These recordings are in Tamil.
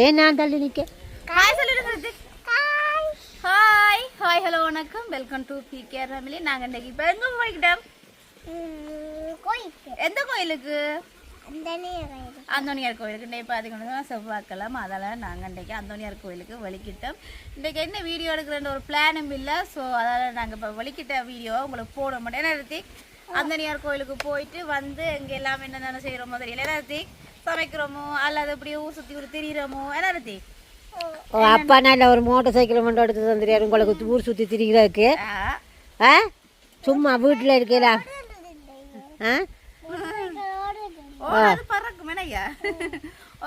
ஏன் நான் தள்ளி நிற்க ஹாய் ஹாய். ஹாய் ஹலோ வணக்கம். Welcome to B care family நாங்கள் இன்னைக்கு இப்போ எங்கே போய்கிட்டோம் எந்த கோயிலுக்கு? அந்தோனியார் கோயிலுக்கு. இன்னைக்கு பார்த்தீங்கன்னா செவ்வாய்க்கிழமை அதனால் நாங்கள் இன்றைக்கி அந்தோனியார் கோயிலுக்கு வலிக்கிட்டோம் இன்றைக்கி என்ன வீடியோ எடுக்கிறன்ற ஒரு பிளானும் இல்லை. ஸோ அதனால் நாங்கள் இப்போ வலிக்கிட்ட வீடியோ உங்களுக்கு போட மாட்டோம். என்ன ரித்திக் அந்தோனியார் கோயிலுக்கு போயிட்டு வந்து எங்கே எல்லாம் என்னென்ன செய்கிறோமோ தெரியல. என்ன ரித்திக் சமைக்கிறோமோ அல்லது அப்படியே ஊர் சுற்றி ஊர் திரியிறோமோ என்ன ஓ அப்பா நல்ல ஒரு மோட்டர் சைக்கிள் மட்டும் எடுத்து தந்துடுறாரு உங்களுக்கு ஊர் சுற்றி திரிகிறதுக்கு ஆ. சும்மா வீட்டில் இருக்கலாம் ஆ?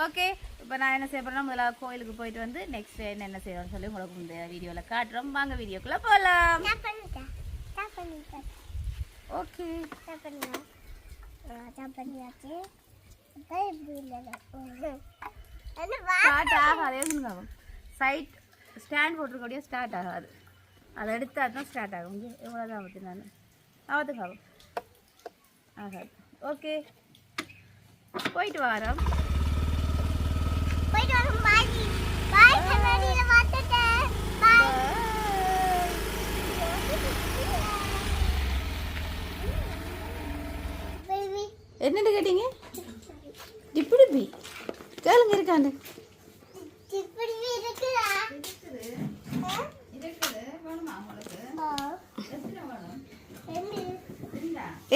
ஓகே இப்போ நான் என்ன செய்ய போறேன்னா முதல்ல கோயிலுக்கு போயிட்டு வந்து நெக்ஸ்ட் என்ன செய்யணும்னு சொல்லி உங்களுக்கு இந்த வீடியோவில் காட்டுறோம். வாங்க வீடியோக்குள்ளே போகலாம் ஓகே. பண்ணியாச்சு. ஸ்டார்ட் ஆகாது. எழுதுங்க சைட் ஸ்டாண்ட் போட்டிருக்கோடைய ஸ்டார்ட் ஆகாது. அதை எடுத்தா தான் ஸ்டார்ட் ஆகும். இங்கே எவ்வளோ தான் ஆகுது நான். ஆகும். ஆகாது. ஓகே போயிட்டு வரோம் போயிட்டு வரோம் பாய் பாய் கண்ணாடியில் பார்த்துட்டேன் பாய் பேபி என்னென்னு கேட்டீங்க டிப்பிடிப்பி கேளுங்க இருக்காண்டு.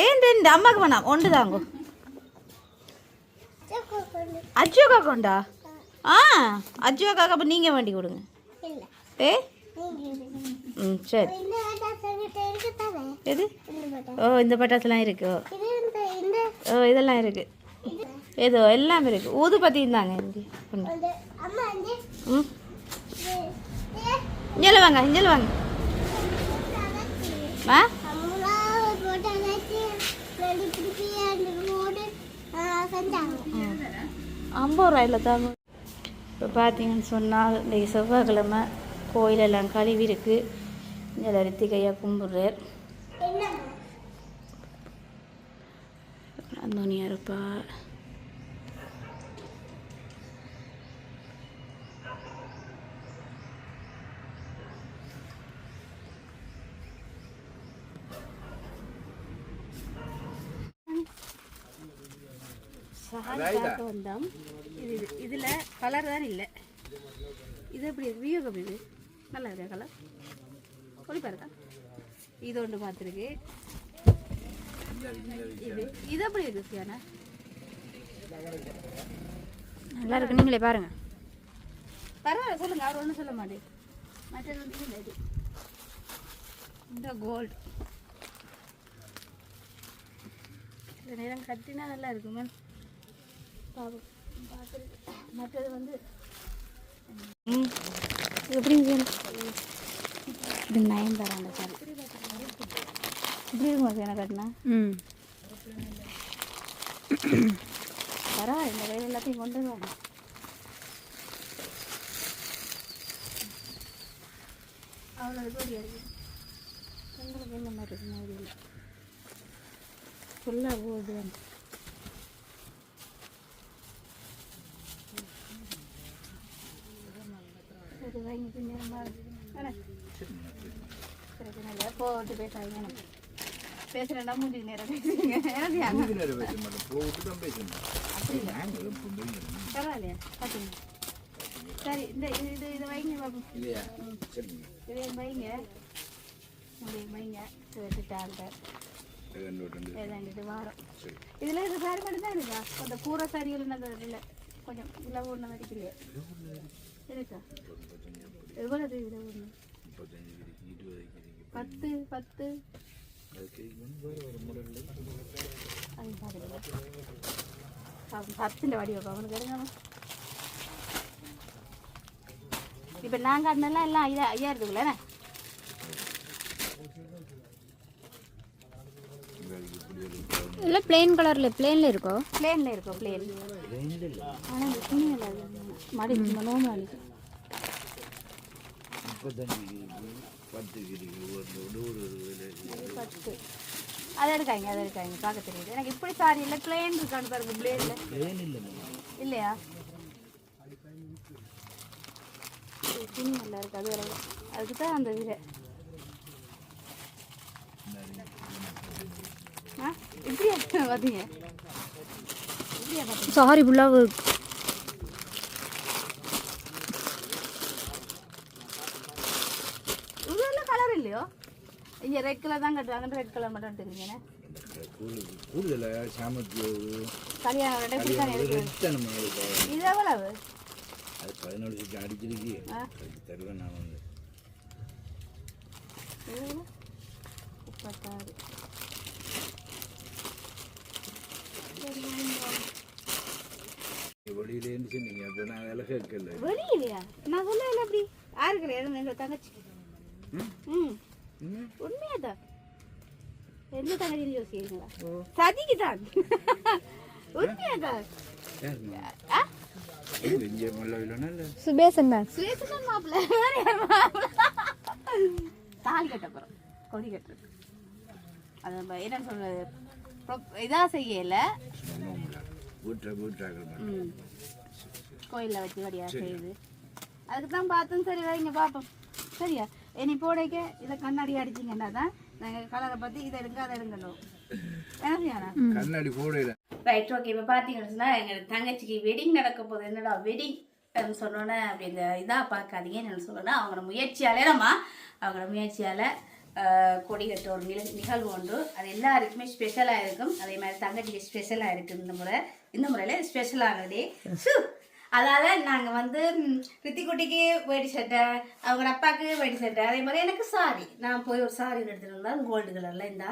ஏன் ரெண்டு அம்மாக்கு வேணாம். ஒன்று தாங்க சுக்கு கொண்டு. கொண்டா ஆ அஜோக்கா அப்போ நீங்கள் வண்டி கொடுங்க. ஏ? ம் சரி. எது? ஓ இந்த பட்டாசுலாம் இருக்கு. ஓ. இதெல்லாம் இருக்குது ஏதோ எல்லாம் இருக்கு. ஊது பத்தி இருந்தாங்க இங்கே? வாங்க இங்கே வாங்க. ஆ? ஐம்பது ரூபாயில் தாங்க. இப்போ பார்த்தீங்கன்னு சொன்னால் இன்றைக்கி செவ்வாய்க்கிழமை கோயிலெல்லாம் கழுவி இருக்கு. இதில் ரித்திகையா கும்பிட்றார். என்ன அந்தோனியா இருப்பா. சாரிக்காக வந்தோம். இது இது இதில் கலர் தான் இல்லை. இது எப்படி வியூ எப்படி இது நல்லா இருக்கா கலர் ஒளிப்பா இருக்கா இது ஒன்று பார்த்துருக்கு. இது இது எப்படி இருக்கு சியானா? நல்லா இருக்கு. நீங்களே பாருங்க. பரவாயில்ல சொல்லுங்க. அவர் ஒன்றும் சொல்ல மாட்டேன். மற்றது வந்து இல்லை இது. இந்த கோல்டு இந்த நேரம் கட்டினா நல்லா இருக்குமே. மற்றது வந்து ம் இது நயன் இருக்கு அந்த சாரி தராங்க இப்படி இருக்குமா சேனை கட்டினா ம் பரவாயில்ல இந்த கையில் எல்லாத்தையும் கொண்டு வருவாங்க அவ்வளோ கோடி உங்களுக்கு என்ன மாதிரி இருக்கு மாதிரி ஃபுல்லாக போகுது இது வாங்கி பிரச்சனை இல்லை போட்டு பேசாதீங்க எனக்கு பேசுகிறேன்டா மூஞ்சி நேரம் பேசுங்க பரவாயில்லையா. பார்த்துங்க சரி இந்த இது இது வைங்க பாப்போம் இதை வைங்க. இப்படி வைங்க. வச்சுட்டாங்க வாரம். இதில் இது சாரி மட்டும் தான் இருக்கா? அந்த கூரை சாரி இல்லைன்னா இல்லை கொஞ்சம் இதில் ஒன்று மதிக்கலையே இருக்கா எவ்வளவு பத்து பத்து அவன் பத்துன்ற வடி வைப்பா அவனுக்கு எடுங்க இப்போ நாங்கள் அதனால எல்லாம் ஐயா ஐயா இருக்குல்ல இல்லை பிளெயின் கலரில் பிளெயினில் இருக்கோ? பிளேனில் இருக்கோ ப்ளேன் ஆனால் இந்த துணி எல்லாம் மடி நோம்பு அடிக்கும் பத்து. அதை எடுக்காங்க அதை எடுக்காங்க பார்க்க தெரியுது. எனக்கு இப்படி சாரி இல்லை பிளேன் இருக்கான்னு பாருங்க பிளேனில் இல்லையா? துணி நல்லா இருக்கு அது வரை அதுக்கு தான் அந்த விதை சாரி ஃபுல்லாக இவ்வளோ கலர் இல்லையோ? இங்கே ரெட் கலர் தான் கட்டுவாங்க. ரெட் கலர் மட்டும் எடுத்துக்கிறீங்க இது எவ்வளவு? அது அடிச்சிருக்கு. நான் வந்து? முப்பத்தாறு. வெளியிலேருந்து சொன்னீங்க அப்போ நான் அதெல்லாம் கேட்கல வெளியிலையா? நான் சொல்லல அப்படி. யாருக்கு எதுவும் எங்க தங்கச்சி. ம். ம். உண்மையாதான் எந்த தங்கச்சி யோசிக்கிறீங்களா? சதிக்கு தான் இல்லைன்னா இல்லை சுபேசன் மேம் சுயசுதான் மாப்பிள்ள. வேற யார் மாப்பிள்ள? தாலி கட்ட போறோம். கொடி கட்டுறது அது நம்ம என்ன சொல்றது? Prop- இதா செய்யல. கோயிலில் வச்சு வடியா செய்யுது. அதுக்கு தான் பார்த்தோம். சரி வைங்க பார்ப்போம் சரியா? இனி போடைக்க இதை கண்ணாடி அடிச்சிங்கன்னா தான் நாங்கள் கலரை பார்த்து இதை எடுங்க அதை எடுங்கணும் கண்ணாடி போடையில. ரைட் ஓகே இப்போ பார்த்தீங்கன்னா எங்கள் தங்கச்சிக்கு வெட்டிங் நடக்க போகுது. என்னடா வெட்டிங் சொன்னோன்னே அப்படி இந்த இதாக பார்க்காதீங்கன்னு என்ன சொல்லணும்னா அவங்களோட முயற்சியாலே நம்ம அவங்களோட முயற்சியால் கொடி கட்ட ஒரு நில நிகழ்வு உண்டு அது எல்லாருக்குமே ஸ்பெஷலாக இருக்கும். அதே மாதிரி தங்கச்சிக்கு ஸ்பெஷலாக இருக்குது இந்த முறை. இந்த முறையில் ஸ்பெஷலானது அதால் நாங்கள் வந்து ரித்திக்குட்டிக்கு வேட்டி சட்டை அவங்க அப்பாவுக்கு வேட்டி சட்டை அதே மாதிரி எனக்கு சாரி நான் போய் ஒரு சாரி எடுத்துகிட்டு வந்தேன் கோல்டு கலரில் இந்தா.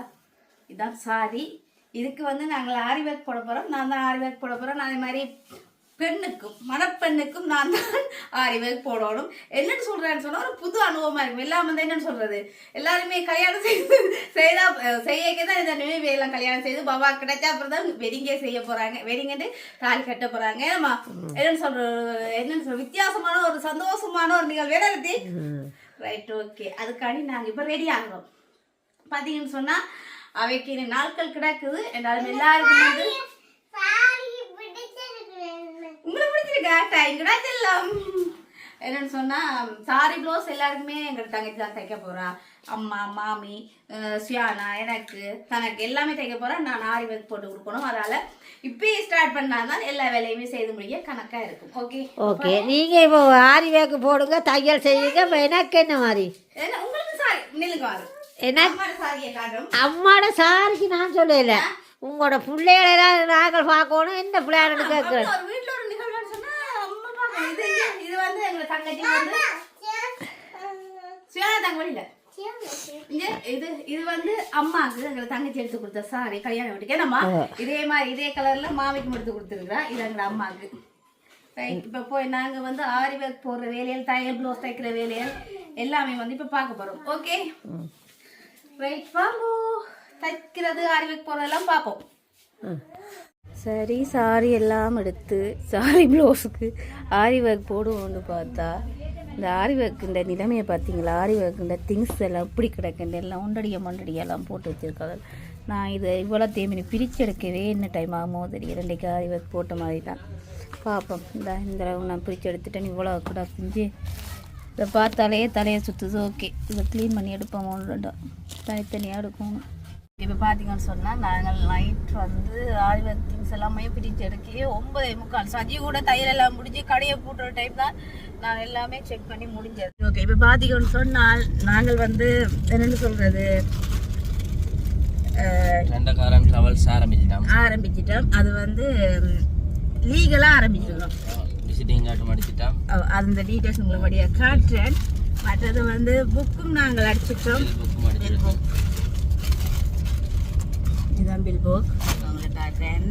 இதான் சாரி இதுக்கு வந்து நாங்கள் ஆரி ஒர்க் போட போகிறோம் நான் தான் ஆரி ஒர்க் போட போகிறோம் அதே மாதிரி பெண்ணுக்கும் மணப்பெண்ணுக்கும் நான் தான் ஆரி ஒர்க் போடணும். என்னன்னு சொல்கிறேன்னு சொன்னால் ஒரு புது அனுபவமாக இருக்கும். எல்லாம் வந்து என்னன்னு சொல்கிறது எல்லாருமே கல்யாணம் செய்து செய்தா செய்யக்க தான் இந்த நினைவு எல்லாம் கல்யாணம் செய்து பாபா கிடைச்சா அப்புறம் தான் வெடிங்கே செய்ய போகிறாங்க வெடிங்கட்டு தாலி கட்ட போகிறாங்க ஏமா என்னன்னு சொல்கிறது என்னன்னு சொல்ற வித்தியாசமான ஒரு சந்தோஷமான ஒரு நிகழ்வு. பற்றி ரைட் ஓகே அதுக்காண்டி நாங்கள் இப்போ ரெடி ஆகிறோம். பார்த்தீங்கன்னு சொன்னால் அவைக்கு நாட்கள் கிடக்குது. என்றாலும் எல்லாருக்கும் வந்து சாரி பிடிச்சிருக்கு டைங்கடா செல்லம் என்னன்னு சொன்னா சாரி ப்ளவுஸ் எல்லாருக்குமே எங்க தங்கச்சி தான் தைக்க போறா. அம்மா மாமி சுயானா எனக்கு தனக்கு எல்லாமே தைக்க போறா. நான் ஆரி ஒர்க் போட்டு கொடுக்கணும். அதனால இப்பயே ஸ்டார்ட் பண்ணாதான் எல்லா வேலையுமே செய்து முடிய கணக்கா இருக்கும். ஓகே ஓகே நீங்கள் இப்போ ஆரி வேக்கு போடுங்க தையல் செய்யுங்க. எனக்கு என்ன மாதிரி ஏன்னா உங்களுக்கு சாரி நில்லுங்க வாரு என்ன? அம்மாட சாரியை காட்டும். அம்மாட சாரிக்கு நான் சொல்லல. உங்களோட பிள்ளைகளெல்லாம் நாங்கள் பார்க்கணும். என்ன பிள்ளையாருன்னு கேட்குறேன் ஒரு வீட்டுல ஒரு நிகழ்வுன்னு சொன்னா அம்மா பார்க்கணும். இது இது வந்து எங்க தங்கச்சி வந்து சுயானா தங்க வழியில. இது இது வந்து அம்மாக்கு எங்க தங்கச்சி எடுத்து கொடுத்த சாரி கல்யாணம் வீட்டுக்கு. ஏன்னாம்மா இதே மாதிரி இதே கலர்ல மாமிக்கும் எடுத்து கொடுத்துருக்குறா. இது எங்க அம்மாக்கு இப்போ போய் நாங்க வந்து ஆரி ஒர்க் போடுற வேலையில் தையல் ப்ளவுஸ் தைக்கிற வேலையில் எல்லாமே வந்து இப்போ பார்க்க போறோம். ஓகே ரைட் வாங்கோ. தைக்கிறது ஆரி ஒர்க் போடுறதெல்லாம் பார்ப்போம். சரி சாரி எல்லாம் எடுத்து சாரி ப்ளவுஸுக்கு ஆரி ஒர்க் போடுவோம்னு பார்த்தா இந்த ஆரி ஒர்க்குன்ற நிலைமையை பார்த்தீங்களா? ஆரி ஒர்க்குன்ற திங்ஸ் எல்லாம் இப்படி கிடக்குன்ற எல்லாம் ஒன்றடிய மண்டடியெல்லாம் போட்டு வச்சுருக்காங்க. நான் இதை இவ்வளோ தேமினி பிரித்து எடுக்கவே என்ன டைம் ஆகுமோ தெரியும் ரெண்டைக்கு ஆரி ஒர்க் போட்ட மாதிரி தான் பார்ப்போம் இந்த இந்த அளவு நான் பிரித்து எடுத்துட்டேன். இவ்வளோ கூட பிஞ்சு. இதை பார்த்தாலே தலையை சுற்றுது ஓகே இதை க்ளீன் பண்ணி எடுப்போம். ஒன்று ரெண்டா தனித்தனியாக எடுக்கணும். இப்போ பார்த்தீங்கன்னு சொன்னால் நாங்கள் நைட் வந்து ஆழ்வர் திங்ஸ் எல்லாமே பிரித்து எடுக்கி ஒன்பதே முக்கால் சதி கூட தையல் எல்லாம் முடிஞ்சு கடையை பூட்டுற டைம் தான் நான் எல்லாமே செக் பண்ணி முடிஞ்சது. ஓகே இப்போ பார்த்தீங்கன்னு சொன்னால் நாங்கள் வந்து என்னென்னு சொல்கிறது ஆரம்பிச்சிட்டோம் அது வந்து லீகலாக ஆரம்பிச்சிருக்கோம். அந்த டீட்டெயில்ஸ் உங்களுக்கு வழியாக காட்டுறேன். மற்றது வந்து புக்கும் நாங்கள் அடிச்சிட்டோம். புக்கும் அடிச்சிருக்கோம் இதுதான் பில் புக் உங்களுக்கு காட்டுறேன்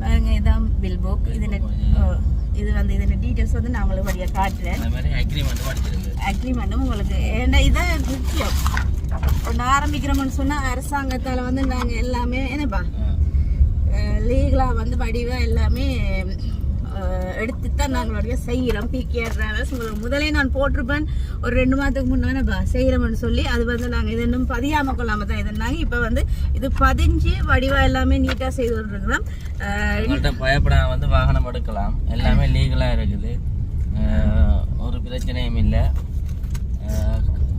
பாருங்க இதுதான் பில் புக் இதில் இது வந்து இதில் டீட்டெயில்ஸ் வந்து நான் உங்களுக்கு வழியாக காட்டுறேன். அக்ரிமெண்ட்டும் உங்களுக்கு ஏன்னா இதான் முக்கியம். ஒன்று ஆரம்பிக்கிறோம்னு சொன்னால் அரசாங்கத்தால் வந்து நாங்கள் எல்லாமே என்னப்பா? லீகலாக வந்து வடிவாக எல்லாமே அஹ், எடுத்துத்தான் நாங்களுடைய செய்கிறோம். பிகேஆர் டிராவல்ஸ் உங்களுக்கு முதலே நான் போட்டிருப்பேன். ஒரு ரெண்டு மாதத்துக்கு முன்னாடி செய்கிறோம்னு சொல்லி அது வந்து நாங்கள் இது இன்னும் பதியாம கொள்ளாம தான் இதுனாங்க இப்போ வந்து இது பதிஞ்சு வடிவா எல்லாமே நீட்டாக செய்து கொண்டிருக்கிறோம். பயப்படாம வந்து வாகனம் எடுக்கலாம். எல்லாமே லீகலாக இருக்குது. ஒரு பிரச்சனையும் இல்லை.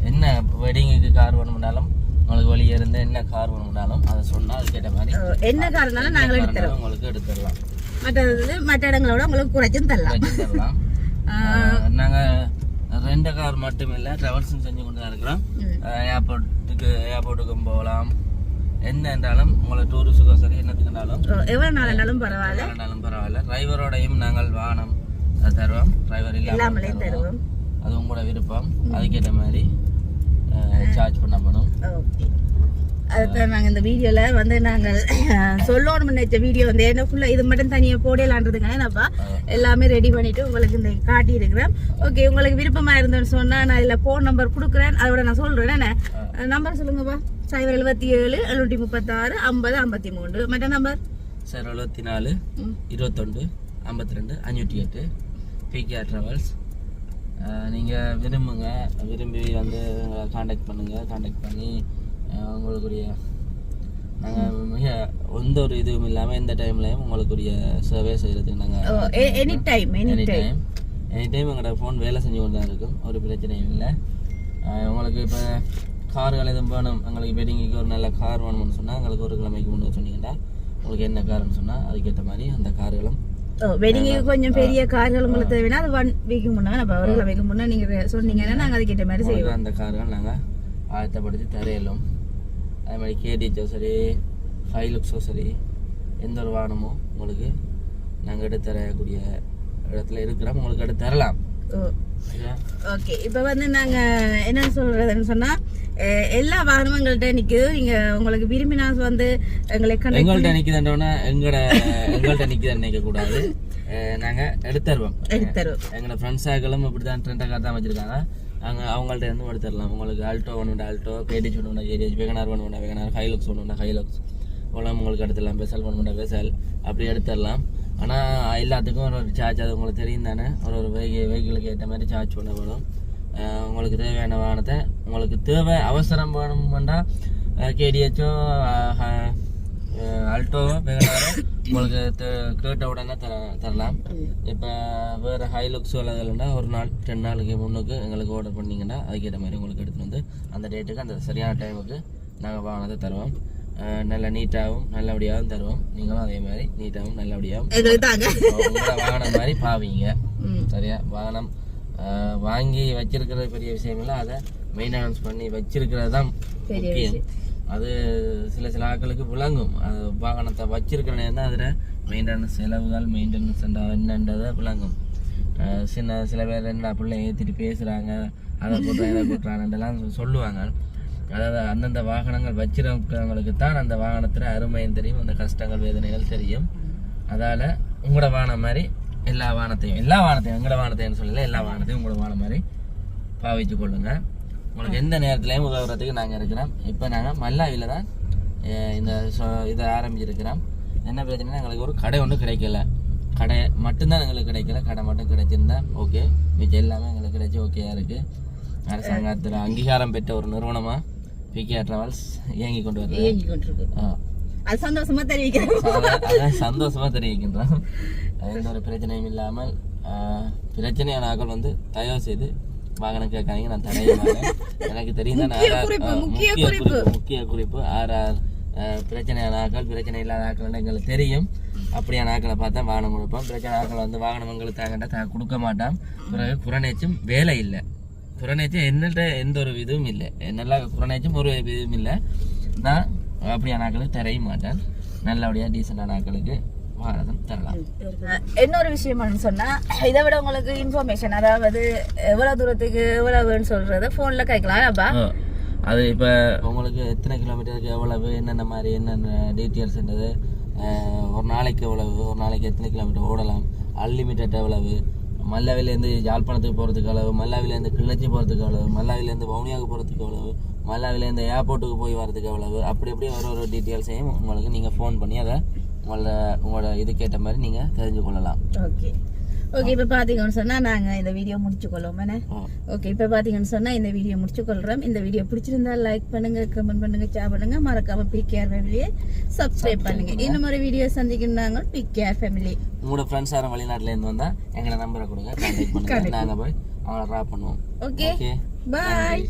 என்ன வெட்டிங்குக்கு கார் வேணும்னாலும் உங்களுக்கு வெளியே இருந்து என்ன கார் வேணும்னாலும் அதை சொன்னால் அதுக்கேற்ற மாதிரி என்ன காரணம்னாலும் நாங்கள் உங்களுக்கு எடுத்துடலாம். மற்றது மற்ற இடங்களோட உங்களுக்கு குறைச்சும் தரலாம். வச்சு தரலாம். அஹ், நாங்க ரெண்டு கார் மட்டும் இல்லை ட்ராவல்ஸும் செஞ்சு கொண்டு தான் இருக்கிறோம். ஏர்போர்ட்டுக்கு ஏர்போர்ட்டுக்கும் போகலாம். என்ன என்றாலும் உங்களை டூரிஸ்ட்டுக்கும் சரி என்னத்துக்குனாலும் அஹ், எவ்வளவு நாள் இருந்தாலும் பரவாயில்ல. இருந்தாலும் பரவாயில்ல. டிரைவரோடையும் நாங்கள் வாகனம் தருவோம். டிரைவர் இல்லாமலே தருவோம். தருவோம். அது உங்களோட விருப்பம். அதுக்கேற்ற மாதிரி சார்ஜ் பண்ணப்படும். ஓகே. அதுதான் நாங்கள் இந்த வீடியோவில் வந்து நாங்கள் சொல்லணும் நினைச்ச வீடியோ வந்து என்ன ஃபுல்லாக இது மட்டும் தனியாக போடலான்றதுங்க என்னப்பா எல்லாமே ரெடி பண்ணிட்டு உங்களுக்கு இந்த காட்டி இருக்கிறேன் ஓகே உங்களுக்கு விருப்பமாக இருந்தேன்னு சொன்னால் நான் இதில் ஃபோன் நம்பர் கொடுக்குறேன். அதோட நான் சொல்கிறேன் என்ன? நம்பர் சொல்லுங்கப்பா சைபர் எழுபத்தி ஏழு எழுநூற்றி முப்பத்தாறு ஐம்பது ஐம்பத்தி மூணு மற்ற நம்பர் சார் எழுபத்தி நாலு ம். இருபத்தொண்டு ஐம்பத்தி ரெண்டு அஞ்சூற்றி எட்டு பிகேஆர் ட்ராவல்ஸ் நீங்கள் விரும்புங்க. விரும்பி வந்து காண்டாக்ட் பண்ணுங்கள் காண்டாக்ட் பண்ணி உங்களுக்குரிய நாங்கள் மிக எந்த ஒரு இதுவும் இல்லாமல் எந்த டைம்லையும் உங்களுக்குரிய சர்வே செய்கிறதுக்கு நாங்கள் any time any time any time எங்களோட ஃபோன் வேலை செஞ்சு கொண்டு தான் இருக்கும். ஒரு பிரச்சனையும் இல்லை. உங்களுக்கு இப்போ கார்கள் எதுவும் வேணும் எங்களுக்கு வெட்டிங்குக்கு ஒரு நல்ல கார் வேணும்னு சொன்னால் எங்களுக்கு ஒரு கிழமைக்கு முன்னே சொன்னீங்கன்னா உங்களுக்கு என்ன கார்னு சொன்னால் அதுக்கேற்ற மாதிரி அந்த கார்களும் வெட்டிங்கு கொஞ்சம் பெரிய கார்கள் உங்களுக்கு தேவைன்னா அது ஒன் வீக்கு முன்னா நம்ம ஒரு கிழமைக்கு முன்னே நீங்கள் சொன்னீங்கன்னா நாங்கள் அதுக்கேற்ற மாதிரி செய்வோம். அந்த கார்கள் நாங்கள் ஆயத்தப்படுத்தி தரையிலும் அதே மாதிரி கேடிச்சோ சரி ஹைலுக்ஸோ சரி எந்த ஒரு வாகனமோ உங்களுக்கு நாங்கள் எடுத்து தரக்கூடிய இடத்துல இருக்கிறோம். உங்களுக்கு எடுத்து தரலாம். ஓகே இப்போ வந்து நாங்கள் என்ன சொல்கிறதுன்னு சொன்னால் எல்லா வாகனமும் எங்கள்கிட்ட நிற்குது நீங்கள் உங்களுக்கு விரும்பினா வந்து எங்களை எங்கள்கிட்ட நிற்குதுன்றோன்னா எங்களோட எங்கள்கிட்ட நிற்குதுன்னு நினைக்கக்கூடாது. அஹ் நாங்க எடுத்துருவோம் எடுத்துருவோம் எங்களோட ஃப்ரெண்ட்ஸ் ஆக்களும் இப்படி தான் ட்ரெண்டாக தான் வச்சிருக்காங்க நாங்கள் அவங்கள்ட்ட இருந்து எடுத்துடலாம் உங்களுக்கு ஆல்டோ ஒன்று ஆல்டோ கேடிச் ஒன்று கேடிச் வெகனார் ஒன்று வெகனார் ஹைலக்ஸ் ஒன்று ஹைலக்ஸ் இவ்வளோ உங்களுக்கு எடுத்துடலாம். பெசல் ஒன்று பெசல் அப்படி எடுத்துடலாம். ஆனால் எல்லாத்துக்கும் ஒரு ஒரு சார்ஜ் அது உங்களுக்கு தெரியும் தானே? ஒரு ஒரு வெஹிக்கிள் வெஹிக்கிளுக்கு ஏற்ற மாதிரி சார்ஜ் பண்ணப்படும் உங்களுக்கு தேவையான வாகனத்தை உங்களுக்கு தேவை அவசரம் வேணுமெண்டா கேடிஹெச்சோ அல்டோவோ வெகனாரோ உங்களுக்கு கேட்ட உடனே தர தரலாம். இப்போ வேறு ஹைலுக்ஸ் உள்ளதுலன்னா ஒரு நாள் ரெண்டு நாளுக்கு முன்னுக்கு எங்களுக்கு ஆர்டர் பண்ணீங்கன்னா அதுக்கேற்ற மாதிரி உங்களுக்கு எடுத்துகிட்டு வந்து அந்த டேட்டுக்கு அந்த சரியான டைமுக்கு நாங்கள் வாகனத்தை தருவோம். நல்ல நீட்டாகவும் நல்லபடியாகவும் தருவோம். நீங்களும் அதே மாதிரி நீட்டாகவும் நல்லபடியாகவும் வாகனம் மாதிரி பாவீங்க. சரியா? வாகனம் வாங்கி வச்சிருக்கிறது பெரிய விஷயம் இல்லை. அதை மெயின்டெனன்ஸ் பண்ணி வச்சிருக்கிறது தான் முக்கியம். அது சில சில ஆட்களுக்கு விளங்கும். அது வாகனத்தை வச்சிருக்கிற நேரம் அதில் மெயின்டெனன்ஸ் செலவுகள் மெயின்டெனன்ஸ் என்னன்றதை விளங்கும். சின்ன சில பேர் என்ன பிள்ளை ஏற்றிட்டு பேசுகிறாங்க அதை போட்டுறான் இதை போட்டுறாங்கன்றலாம் சொல்லுவாங்க. அதாவது அந்தந்த வாகனங்கள் வச்சிருக்கிறவங்களுக்கு தான் அந்த வாகனத்தில் அருமையும் தெரியும் அந்த கஷ்டங்கள் வேதனைகள் தெரியும். அதால் உங்களோட வாகனம் மாதிரி எல்லா வாகனத்தையும் எல்லா வாகனத்தையும் எங்களோட வானத்தையும் சொல்லல எல்லா வாகனத்தையும் உங்களோட வானம் மாதிரி பாவிச்சு கொள்ளுங்கள் உங்களுக்கு எந்த நேரத்துலையும் உதவுறதுக்கு நாங்கள் இருக்கிறோம். இப்போ நாங்கள் மல்லாவியில் தான் இந்த சொ- இதை ஆரம்பிச்சிருக்கிறோம். என்ன பிரச்சனைனா எங்களுக்கு ஒரு கடை ஒன்றும் கிடைக்கல. கடை மட்டும்தான் எங்களுக்கு கிடைக்கல. கடை மட்டும் கிடைச்சிருந்தா ஓகே மிச்சம் எல்லாமே எங்களுக்கு கிடைச்சி ஓகேயா இருக்குது அரசாங்கத்தில் அங்கீகாரம் பெற்ற ஒரு நிறுவனமாக பிகே ட்ராவல்ஸ் இயங்கி கொண்டு வருது. இயங்கி ஆ. அது சந்தோஷமா அதான் சந்தோஷமா தெரிவிக்கின்றோம். எந்த ஒரு பிரச்சனையும் இல்லாமல் பிரச்சனையான ஆக்கள் வந்து தயவு செய்து வாகனம் கேட்காதீங்க நான் தடைய எனக்கு தெரியும் முக்கிய குறிப்பு, முக்கிய குறிப்பு. ஆறார் ஆஹ், பிரச்சனையான ஆக்கள் பிரச்சனை இல்லாத ஆக்கள் எங்களுக்கு தெரியும். அப்படியான ஆக்களை பார்த்தா வாகனம் கொடுப்போம். பிரச்சனை ஆக்கள் வந்து வாகனம் எங்களுக்கு தாங்கண்டா தா கொடுக்க மாட்டான் பிறகு குறநேச்சும் வேலை இல்லை. குறநேச்சும் என்னட்ட எந்த ஒரு இதுவும் இல்லை. நல்லா குறநேச்சும் ஒரு இதுவும் இல்லை. நான் அப்படியான ஆக்களுக்கு தரையும் மாட்டேன். நல்லபடியாக டீசெண்டான ஆக்களுக்கு இன்னொரு விஷயம் என்னன்னு சொன்னா இதை விட உங்களுக்கு இன்ஃபர்மேஷன் அதாவது எவ்வளவு தூரத்துக்கு எவ்வளவுன்னு சொல்றத போன்ல கேட்கலாம் அப்பா. அது இப்போ உங்களுக்கு எத்தனை கிலோமீட்டருக்கு எவ்வளவு என்னென்ன மாதிரி என்னென்ன டீட்டெயில்ஸ்ன்றது ஒரு நாளைக்கு எவ்வளவு ஒரு நாளைக்கு எத்தனை கிலோமீட்டர் ஓடலாம்? அன்லிமிட்டட் எவ்வளவு? மல்லாவிலேருந்து யாழ்ப்பாணத்துக்கு போகிறதுக்கு அளவு மல்லாவிலேருந்து கிளர்ச்சி போகிறதுக்கு அளவு மல்லாவிலேருந்து வவுனியாவுக்கு போகிறதுக்கு எவ்வளவு? மல்லாவிலேருந்து ஏர்போர்ட்டுக்கு போய் வரதுக்கு எவ்வளவு? அப்படி அப்படி ஒரு ஒரு டீட்டெயில்ஸையும் உங்களுக்கு நீங்கள் ஃபோன் பண்ணி அதை உங்களோட உங்களோட இதுக்கேற்ற மாதிரி நீங்கள் தெரிஞ்சு கொள்ளலாம். ஓகே ஓகே இப்போ பார்த்தீங்கன்னு சொன்னால் நாங்கள் இந்த வீடியோ முடிச்சுக்கொள்வோம். என்ன? ஆ. ஓகே இப்போ பார்த்தீங்கன்னு சொன்னால் இந்த வீடியோ முடிச்சுக்கொள்கிறோம் இந்த வீடியோ பிடிச்சிருந்தா லைக் பண்ணுங்க கமெண்ட் பண்ணுங்க ஷேர் பண்ணுங்க. மறக்காம பிகேஆர் ஃபேமிலியை சப்ஸ்கிரைப் பண்ணுங்க. இன்னும் ஒரு வீடியோ சந்திக்கணும் பிகேஆர் ஃபேமிலி உங்களோட ஃப்ரெண்ட்ஸ் யாரும் வெளிநாட்டிலேருந்து வந்தால் எங்களை நம்பரை கொடுங்க. கான்டாக்ட் நாங்கள் போய் அவங்கள ட்ராப் பண்ணுவோம். Okay okay bye